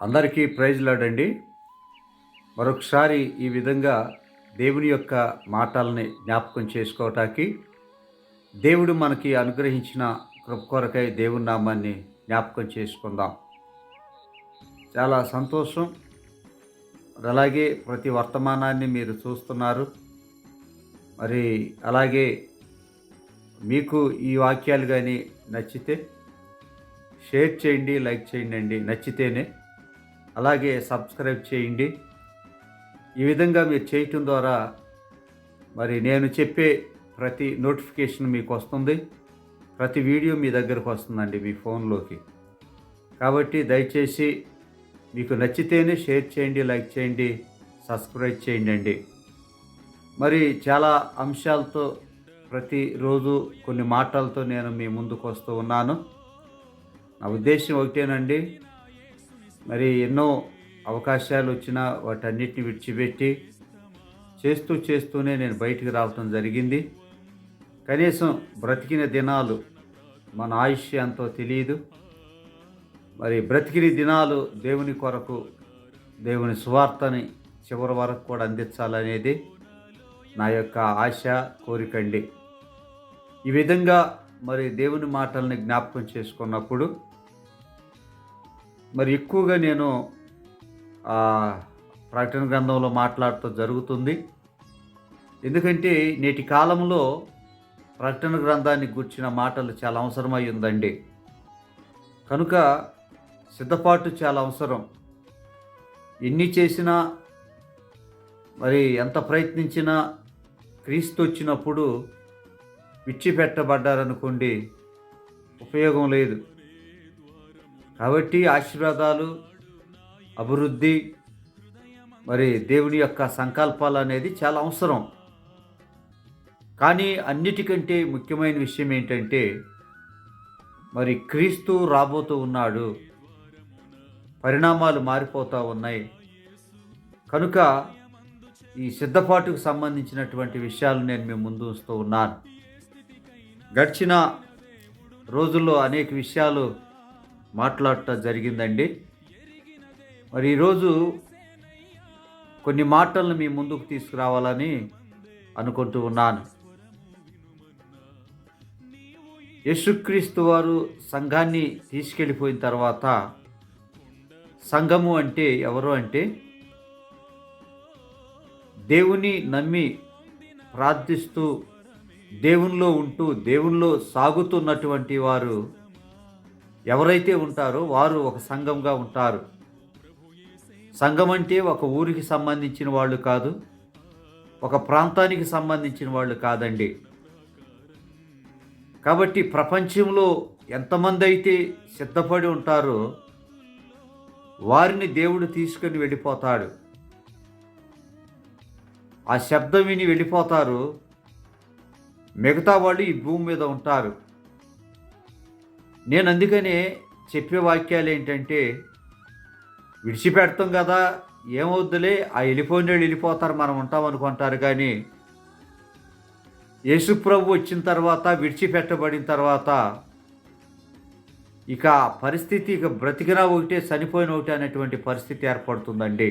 అందరికీ ప్రైజ్ లాడండి మరొకసారి ఈ విధంగా దేవుని యొక్క మాటల్ని జ్ఞాపకం చేసుకోవటానికి దేవుడు మనకి అనుగ్రహించిన కృపకొరకై దేవుని నామాన్ని జ్ఞాపకం చేసుకుందాం. చాలా సంతోషం. అలాగే ప్రతి వర్తమానాన్ని మీరు చూస్తున్నారు. మరి అలాగే మీకు ఈ వాక్యాలు కానీ నచ్చితే షేర్ చేయండి లైక్ చేయండి అండి. నచ్చితేనే అలాగే సబ్స్క్రైబ్ చేయండి. ఈ విధంగా మీరు చేయటం ద్వారా మరి నేను చెప్పే ప్రతి నోటిఫికేషన్ మీకు వస్తుంది. ప్రతి వీడియో మీ దగ్గరకు వస్తుందండి మీ ఫోన్లోకి. కాబట్టి దయచేసి మీకు నచ్చితేనే షేర్ చేయండి లైక్ చేయండి సబ్స్క్రైబ్ చేయండి అండి. మరి చాలా అంశాలతో ప్రతిరోజు కొన్ని మాటలతో నేను మీ ముందుకు వస్తూ ఉన్నాను. నా ఉద్దేశం ఒకటేనండి మరి ఎన్నో అవకాశాలు వచ్చినా వాటన్నిటిని విడిచిపెట్టి చేస్తూ చేస్తూనే నేను బయటికి రావటం జరిగింది. కనీసం బ్రతికిన దినాలు మన ఆయుష్ ఎంతో తెలియదు. మరి బ్రతికిన దినాలు దేవుని కొరకు దేవుని సువార్తని చివరి వరకు కూడా అందించాలనేది నా యొక్క ఆశ కోరికండి ఈ విధంగా మరి దేవుని మాటల్ని జ్ఞాపకం చేసుకున్నప్పుడు మరి ఎక్కువగా నేను ప్రకటన గ్రంథంలో మాట్లాడటం జరుగుతుంది. ఎందుకంటే నేటి కాలంలో ప్రకటన గ్రంథాన్ని గుర్చిన మాటలు చాలా అవసరమై ఉందండి కనుక సిద్ధపాటు చాలా అవసరం. ఎన్ని చేసినా మరి ఎంత ప్రయత్నించినా క్రీస్తు వచ్చినప్పుడు విడిచిపెట్టబడ్డారనుకోండి ఉపయోగం లేదు. కాబట్టి ఆశీర్వాదాలు అభివృద్ధి మరి దేవుని యొక్క సంకల్పాలు అనేది చాలా అవసరం. కానీ అన్నిటికంటే ముఖ్యమైన విషయం ఏంటంటే మరి క్రీస్తు రాబోతూ ఉన్నాడు. పరిణామాలు మారిపోతూ ఉన్నాయి. కనుక ఈ సిద్ధపాటుకు సంబంధించినటువంటి విషయాలు నేను మీ ముందు వస్తూ ఉన్నాను. గడిచిన రోజుల్లో అనేక విషయాలు మాట్లాడటం జరిగిందండి. మరి ఈరోజు కొన్ని మాటలను మీ ముందుకు తీసుకురావాలని అనుకుంటూ ఉన్నాను. యేసుక్రీస్తు వారు సంఘాన్ని తీసుకెళ్ళిపోయిన తర్వాత సంఘము అంటే ఎవరు అంటే? దేవుని నమ్మి ప్రార్థిస్తూ దేవునిలో ఉంటూ దేవునిలో సాగుతున్నటువంటి వారు ఎవరైతే ఉంటారో వారు ఒక సంఘంగా ఉంటారు. సంఘం అంటే ఒక ఊరికి సంబంధించిన వాళ్ళు కాదు ఒక ప్రాంతానికి సంబంధించిన వాళ్ళు కాదండి. కాబట్టి ప్రపంచంలో ఎంతమంది అయితే సిద్ధపడి ఉంటారో వారిని దేవుడు తీసుకొని వెళ్ళిపోతాడు. ఆ శబ్దం విని వెళ్ళిపోతారు. మిగతా వాళ్ళు ఈ భూమి మీద ఉంటారు. నేను అందుకనే చెప్పే వాక్యాలు ఏంటంటే విడిచిపెడతాం కదా ఏమవుద్దులే ఆ వెళ్ళిపోయిన వాళ్ళు వెళ్ళిపోతారు మనం ఉంటాం అనుకుంటారు కానీ యేసుప్రభు వచ్చిన తర్వాత విడిచిపెట్టబడిన తర్వాత ఇక పరిస్థితి ఇక బ్రతికినా ఒకటే చనిపోయిన ఒకటి అనేటువంటి పరిస్థితి ఏర్పడుతుందండి.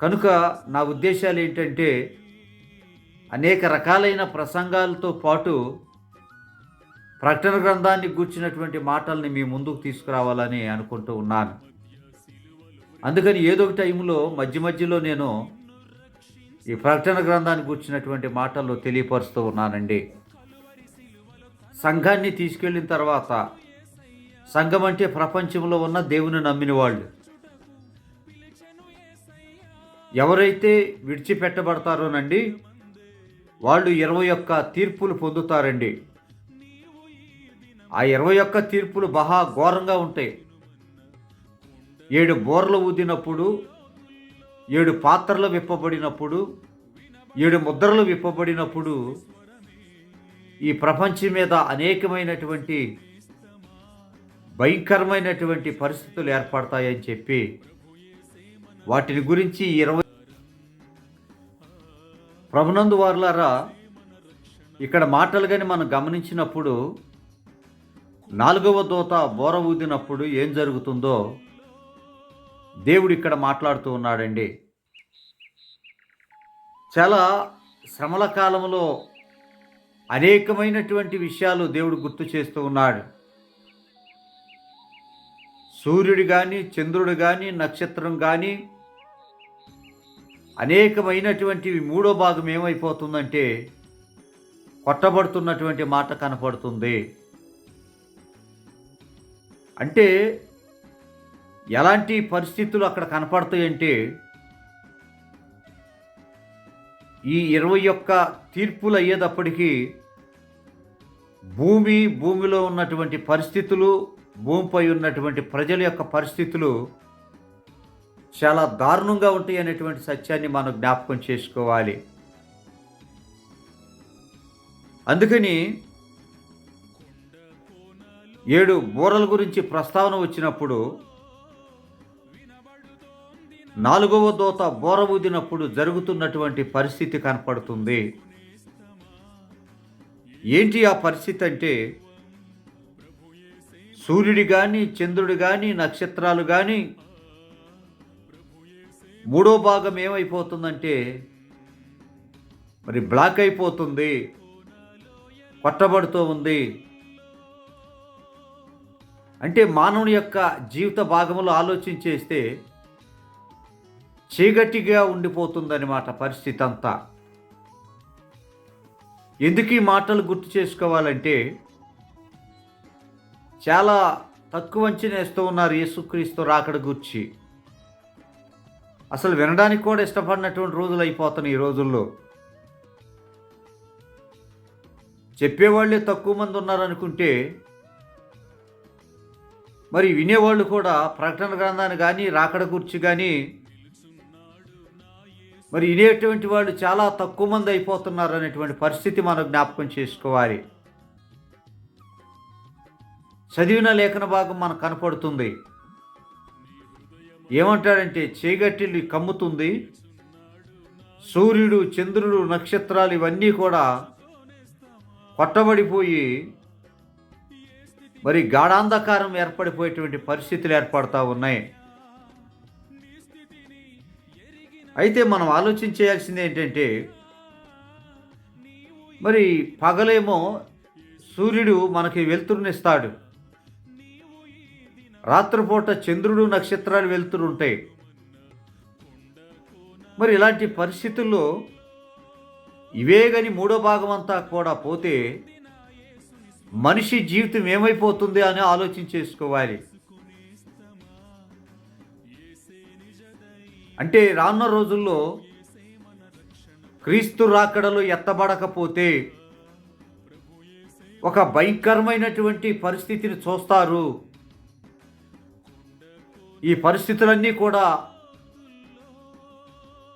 కనుక నా ఉద్దేశాలు ఏంటంటే అనేక రకాలైన ప్రసంగాలతో పాటు ప్రకటన గ్రంథాన్ని గూర్చినటువంటి మాటల్ని మీ ముందుకు తీసుకురావాలని అనుకుంటూ ఉన్నాను. అందుకని ఏదో ఒక టైంలో మధ్య మధ్యలో నేను ఈ ప్రకటన గ్రంథాన్ని గూర్చినటువంటి మాటలు తెలియపరుస్తూ ఉన్నానండి. సంఘాన్ని తీసుకెళ్ళిన తర్వాత సంఘం అంటే ప్రపంచంలో ఉన్న దేవుని నమ్మిన వాళ్ళు. ఎవరైతే విడిచిపెట్టబడతారోనండి వాళ్ళు ఇరవై ఒక్క తీర్పులు పొందుతారండి. ఆ ఇరవై ఒక్క తీర్పులు బహా ఘోరంగా ఉంటాయి. ఏడు బోర్లు ఊదినప్పుడు ఏడు పాత్రలు విప్పబడినప్పుడు ఏడు ముద్రలు విప్పబడినప్పుడు ఈ ప్రపంచం మీద అనేకమైనటువంటి భయంకరమైనటువంటి పరిస్థితులు ఏర్పడతాయని చెప్పి వాటిని గురించి ఇరవై ప్రభునందు వారులారా ఇక్కడ మాటలు కానీ మనం గమనించినప్పుడు నాలుగవ దూత బోర ఊదినప్పుడు ఏం జరుగుతుందో దేవుడు ఇక్కడ మాట్లాడుతూ ఉన్నాడండి. చాలా శ్రమల కాలంలో అనేకమైనటువంటి విషయాలు దేవుడు గుర్తు చేస్తూ ఉన్నాడు. సూర్యుడు కానీ చంద్రుడు కానీ నక్షత్రం కానీ అనేకమైనటువంటివి మూడో భాగం ఏమైపోతుందంటే కొట్టబడుతున్నటువంటి మాట కనపడుతుంది. అంటే ఎలాంటి పరిస్థితులు అక్కడ కనపడతాయంటే ఈ ఇరవై ఒక్క తీర్పులు అయ్యేటప్పటికీ భూమి భూమిలో ఉన్నటువంటి పరిస్థితులు భూమిపై ఉన్నటువంటి ప్రజల యొక్క పరిస్థితులు చాలా దారుణంగా ఉంటాయి అనేటువంటి సత్యాన్ని మనం జ్ఞాపకం చేసుకోవాలి. అందుకని ఏడు బూరల గురించి ప్రస్తావన వచ్చినప్పుడు నాలుగవ దోత బోర ఊదినప్పుడు జరుగుతున్నటువంటి పరిస్థితి కనపడుతుంది. ఏంటి ఆ పరిస్థితి అంటే సూర్యుడు కానీ చంద్రుడు కానీ నక్షత్రాలు కానీ మూడో భాగం ఏమైపోతుందంటే మరి బ్లాక్ అయిపోతుంది కొట్టబడుతూ ఉంది. అంటే మానవుని యొక్క జీవిత భాగంలో ఆలోచించేస్తే చీకటిగా ఉండిపోతుందన్నమాట పరిస్థితి అంతా. ఎందుకు ఈ మాటలు గుర్తు చేసుకోవాలంటే చాలా తక్కువ అంచనేస్తూ ఉన్నారు యేసుక్రీస్తు రాకడ గుర్చి. అసలు వినడానికి కూడా ఇష్టపడినటువంటి రోజులు అయిపోతున్నాయి ఈ రోజుల్లో. చెప్పేవాళ్ళే తక్కువ మంది ఉన్నారనుకుంటే మరి వినేవాళ్ళు కూడా ప్రకటన గ్రంథాన్ని కానీ రాకడ గుర్చి కానీ మరి వినేటువంటి వాళ్ళు చాలా తక్కువ మంది అయిపోతున్నారు అనేటువంటి పరిస్థితి మనం జ్ఞాపకం చేసుకోవాలి. చదివిన లేఖన భాగం మనకు కనపడుతుంది. ఏమంటారంటే చీకటిల్లి కమ్ముతుంది. సూర్యుడు చంద్రుడు నక్షత్రాలు ఇవన్నీ కూడా కొట్టబడిపోయి మరి గాఢాంధకారం ఏర్పడిపోయేటువంటి పరిస్థితులు ఏర్పడతా ఉన్నాయి. అయితే మనం ఆలోచించేయాల్సింది ఏంటంటే మరి పగలేమో సూర్యుడు మనకి వెలుతురునిస్తాడు. రాత్రిపూట చంద్రుడు నక్షత్రాలు వెలుతురుంటాయి. మరి ఇలాంటి పరిస్థితుల్లో ఇవే గని మూడో భాగం అంతా కూడా పోతే మనిషి జీవితం ఏమైపోతుంది అని ఆలోచించేసుకోవాలి అంటే రానున్న రోజుల్లో క్రీస్తు రాకడలు ఎత్తబడకపోతే ఒక భయంకరమైనటువంటి పరిస్థితిని చూస్తారు. ఈ పరిస్థితులన్నీ కూడా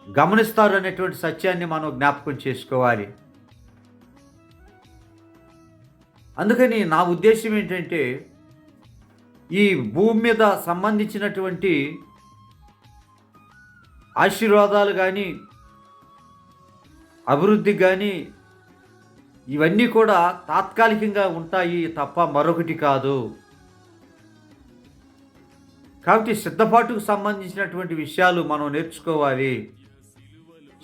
గమనిస్తారు అనేటువంటి సత్యాన్ని మనం జ్ఞాపకం చేసుకోవాలి. అందుకని నా ఉద్దేశం ఏంటంటే ఈ భూమి మీద సంబంధించినటువంటి ఆశీర్వాదాలు కానీ అభివృద్ధి కానీ ఇవన్నీ కూడా తాత్కాలికంగా ఉంటాయి తప్ప మరొకటి కాదు. కాబట్టి సిద్ధపాటుకు సంబంధించినటువంటి విషయాలు మనం నేర్చుకోవాలి.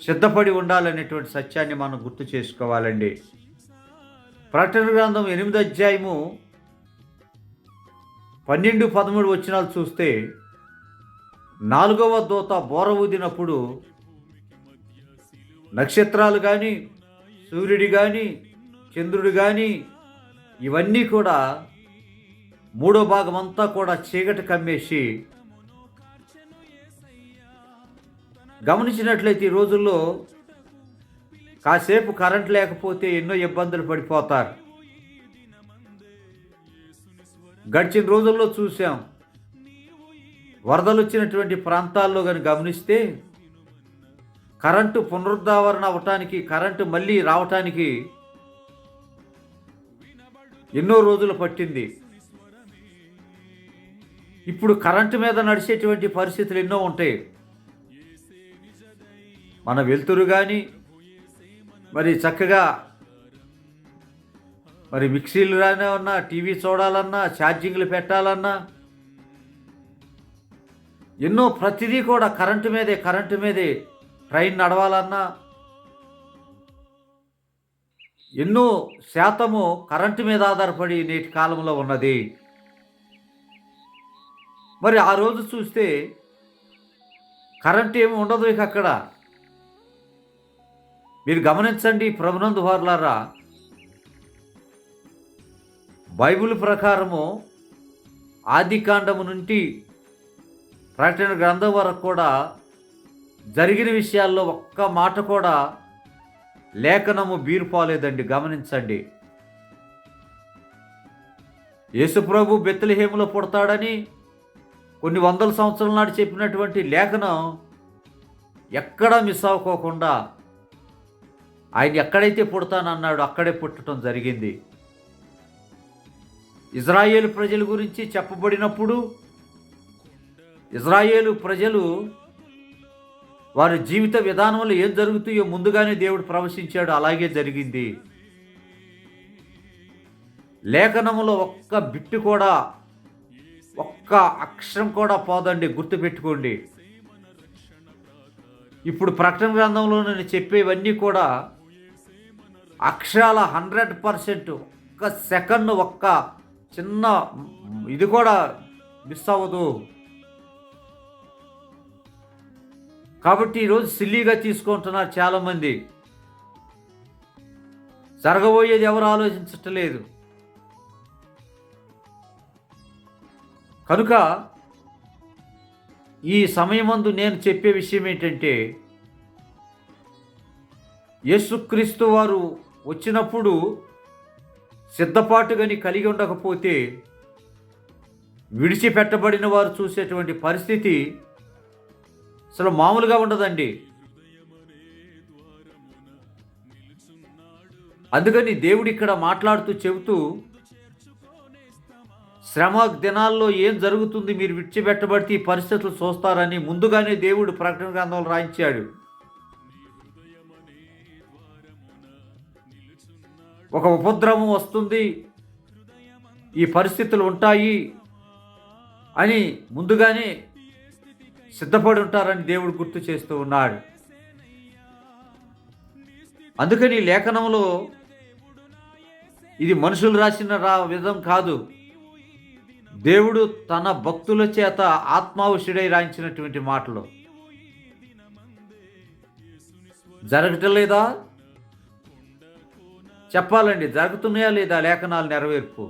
సిద్ధపడి ఉండాలనేటువంటి సత్యాన్ని మనం గుర్తు చేసుకోవాలండి. ప్రకటన గ్రంథం ఎనిమిది అధ్యాయము పన్నెండు పదమూడు వచనాలు చూస్తే నాలుగవ దూత బోర ఊదినప్పుడు నక్షత్రాలు కానీ సూర్యుడు కానీ చంద్రుడు కానీ ఇవన్నీ కూడా మూడో భాగం అంతా కూడా చీకటి కమ్మేసి గమనించినట్లయితే ఈ రోజుల్లో కాసేపు కరెంట్ లేకపోతే ఎన్నో ఇబ్బందులు పడిపోతారు. గడిచిన రోజుల్లో చూసాం వరదలు వచ్చినటువంటి ప్రాంతాల్లో కానీ గమనిస్తే కరెంటు పునరుద్ధావరణ అవటానికి కరెంటు మళ్ళీ రావటానికి ఎన్నో రోజులు పట్టింది. ఇప్పుడు కరెంటు మీద నడిచేటువంటి పరిస్థితులు ఎన్నో ఉంటాయి. మన వెలుతురు కానీ మరి చక్కగా మరి మిక్సీలు రానే ఉన్నా టీవీ చూడాలన్నా ఛార్జింగ్లు పెట్టాలన్నా ఎన్నో ప్రతిదీ కూడా కరెంటు మీదే కరెంటు మీదే ట్రైన్ నడవాలన్నా ఎన్నో శాతము కరెంటు మీద ఆధారపడి నేటి కాలంలో ఉన్నది. మరి ఆ రోజు చూస్తే కరెంట్ ఏమి ఉండదు ఇక అక్కడ. మీరు గమనించండి ప్రభునందు వారులారా బైబిల్ ప్రకారము ఆదికాండము నుండి ప్రకటన గ్రంథం వరకు కూడా జరిగిన విషయాల్లో ఒక్క మాట కూడా లేఖనము బీరుపోలేదండి గమనించండి. యేసుప్రభు బెత్తలహేములో పుడతాడని కొన్ని వందల సంవత్సరాల నాడు చెప్పినటువంటి లేఖనం ఎక్కడా మిస్ అవ్వకోకుండా ఆయన ఎక్కడైతే పుడతానన్నాడు అక్కడే పుట్టడం జరిగింది. ఇజ్రాయేల్ ప్రజల గురించి చెప్పబడినప్పుడు ఇజ్రాయేలు ప్రజలు వారి జీవిత విధానంలో ఏం జరుగుతాయో ముందుగానే దేవుడు ప్రవశించాడు అలాగే జరిగింది. లేఖనములో ఒక్క బిట్టు కూడా ఒక్క అక్షరం కూడా పోదండి గుర్తుపెట్టుకోండి. ఇప్పుడు ప్రకటన గ్రంథంలో నేను చెప్పేవన్నీ కూడా అక్షరాల హండ్రెడ్ పర్సెంట్ ఒక్క సెకండ్ ఒక్క చిన్న ఇది కూడా మిస్ అవ్వదు. కాబట్టి ఈరోజు సిల్లీగా తీసుకుంటున్నారు చాలామంది. జరగబోయేది ఎవరు ఆలోచించట్లేదు. కనుక ఈ సమయమందు నేను చెప్పే విషయం ఏంటంటే యేసుక్రీస్తు వారు వచ్చినప్పుడు సిద్ధపాటు కానీ కలిగి ఉండకపోతే విడిచిపెట్టబడిన వారు చూసేటువంటి పరిస్థితి అసలు మామూలుగా ఉండదండి. అందుకని దేవుడు ఇక్కడ మాట్లాడుతూ చెబుతూ శ్రమ దినాల్లో ఏం జరుగుతుంది మీరు విడిచిపెట్టబడితే ఈ పరిస్థితులు చూస్తారని ముందుగానే దేవుడు ప్రకటన గ్రంథంలో రాయించాడు. ఒక ఉపద్రవం వస్తుంది. ఈ పరిస్థితులు ఉంటాయి అని ముందుగానే సిద్ధపడి ఉంటారని దేవుడు గుర్తు చేస్తూ ఉన్నాడు. అందుకని లేఖనంలో ఇది మనుషులు రాసిన రా విధం కాదు. దేవుడు తన భక్తుల చేత ఆత్మావుషుడై రాయించినటువంటి మాటలు. జరగటం లేదా? చెప్పాలండి జరుగుతున్నాయా లేదా లేఖనాలు నెరవేర్పు?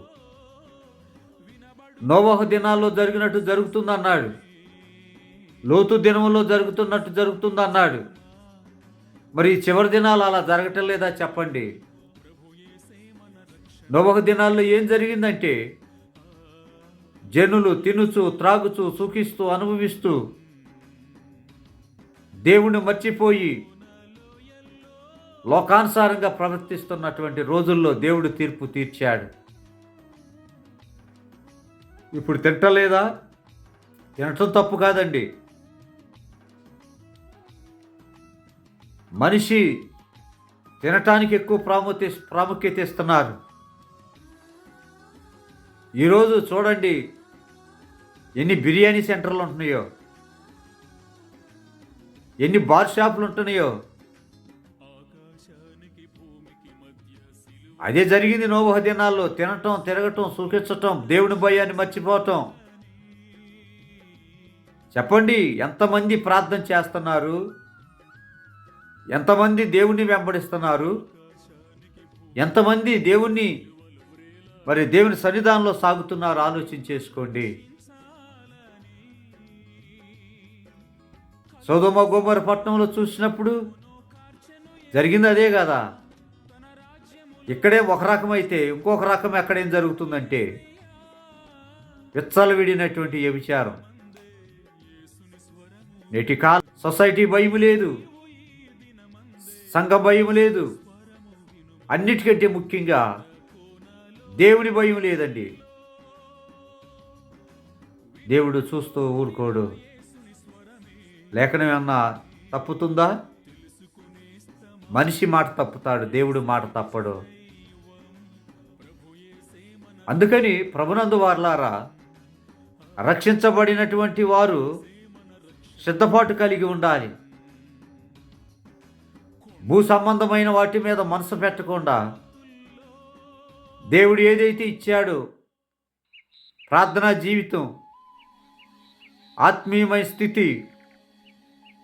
నోవహ దినాల్లో జరిగినట్టు జరుగుతుందన్నాడు. లోతు దినంలో జరుగుతున్నట్టు జరుగుతుందన్నాడు. మరి చివరి దినాలు అలా జరగటం లేదా చెప్పండి? నోవహ దినాల్లో ఏం జరిగిందంటే జనులు తినుచు త్రాగుచు సుఖిస్తూ అనుభవిస్తూ దేవుణ్ణి మర్చిపోయి లోకానుసారంగా ప్రవర్తిస్తున్నటువంటి రోజుల్లో దేవుడు తీర్పు తీర్చాడు. ఇప్పుడు తింటలేదా? తినటం తప్పు కాదండి. మనిషి తినటానికి ఎక్కువ ప్రాముఖ్య ప్రాముఖ్యత ఇస్తున్నారు. ఈరోజు చూడండి ఎన్ని బిర్యానీ సెంటర్లు ఉంటున్నాయో ఎన్ని బార్ షాపులు ఉంటున్నాయో అదే జరిగింది నోవహ దినాల్లో. తినటం తిరగటం సుఖించటం దేవుని భయాన్ని మర్చిపోవటం. చెప్పండి ఎంతమంది ప్రార్థన చేస్తున్నారు? ఎంతమంది దేవుణ్ణి వెంబడిస్తున్నారు? ఎంతమంది దేవుణ్ణి మరి దేవుని సన్నిధానంలో సాగుతున్నారు ఆలోచన చేసుకోండి. సోదమ గోమర పట్టణంలో చూసినప్పుడు జరిగింది అదే కదా. ఇక్కడే ఒక రకం అయితే ఇంకొక రకం ఎక్కడేం జరుగుతుందంటే విచ్చలు విడినటువంటి వ్యభిచారం నేటి కాల సొసైటీ భయం లేదు. సంఘ భయం లేదు. అన్నిటికంటే ముఖ్యంగా దేవుని భయం లేదండి. దేవుడు చూస్తూ ఊరుకోడు. లేఖనం ఏమన్నా తప్పుతుందా? మనిషి మాట తప్పుతాడు దేవుడు మాట తప్పడు. అందుకని ప్రభునందు వార్లారా రక్షించబడినటువంటి వారు సిద్ధపాటు కలిగి ఉండాలి. భూ సంబంధమైన వాటి మీద మనసు పెట్టకుండా దేవుడు ఏదైతే ఇచ్చాడో ప్రార్థనా జీవితం ఆత్మీయమైన స్థితి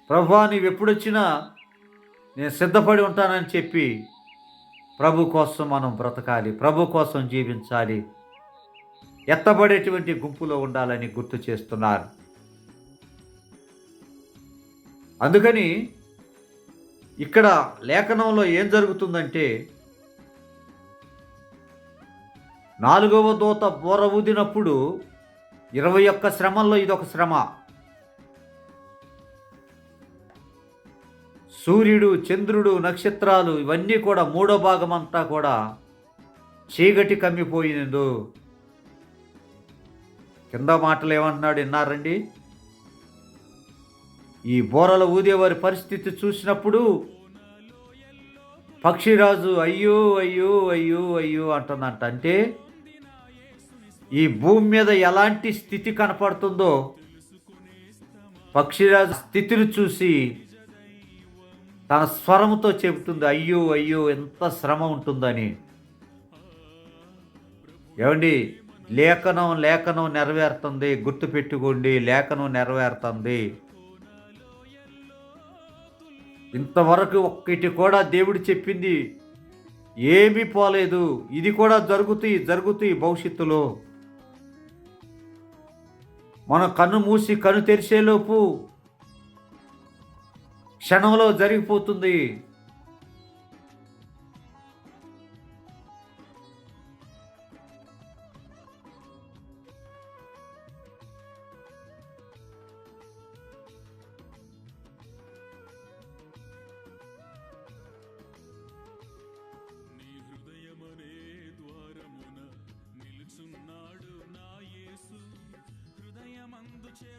ప్రభా నీవు ఎప్పుడొచ్చినా నేను సిద్ధపడి ఉంటానని చెప్పి ప్రభు కోసం మనం బ్రతకాలి ప్రభు కోసం జీవించాలి. ఎత్తబడేటువంటి గుంపులో ఉండాలని గుర్తు చేస్తున్నారు. అందుకని ఇక్కడ లేఖనంలో ఏం జరుగుతుందంటే నాలుగవ దూత బోర ఊదినప్పుడు ఇరవై ఒక్క శ్రమల్లో ఇదొక శ్రమ. సూర్యుడు చంద్రుడు నక్షత్రాలు ఇవన్నీ కూడా మూడో భాగం అంతా కూడా చీకటి కమ్మిపోయినందు కింద మాటలు ఏమంటున్నాడు? విన్నారండి ఈ బోరలు ఊదేవారి పరిస్థితి చూసినప్పుడు పక్షిరాజు అయ్యో అయ్యో అయ్యో అయ్యో అంటుందంట. అంటే ఈ భూమి మీద ఎలాంటి స్థితి కనపడుతుందో పక్షిరాజు స్థితిని చూసి తన స్వరంతో చెబుతుంది అయ్యో అయ్యో ఎంత శ్రమ ఉంటుందని. ఏమండి? లేఖనం లేఖనం నెరవేరుతుంది గుర్తుపెట్టుకోండి లేఖనం నెరవేరుతుంది. ఇంతవరకు ఒక్కటి కూడా దేవుడు చెప్పింది ఏమీ పోలేదు. ఇది కూడా జరుగుతాయి జరుగుతాయి భవిష్యత్తులో. మన కన్ను మూసి కన్ను తెరిచేలోపు క్షణంలో జరిగిపోతుంది.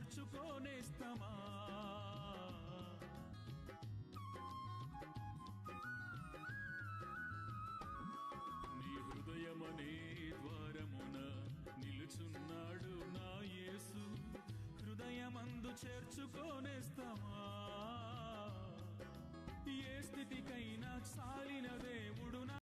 హృదయమందు నీ హృదయమనే ద్వారమున నిలుచున్నాడు నా యేసు. హృదయమందు చేర్చుకోనేస్తామా ఏ స్థితికైనా చాలి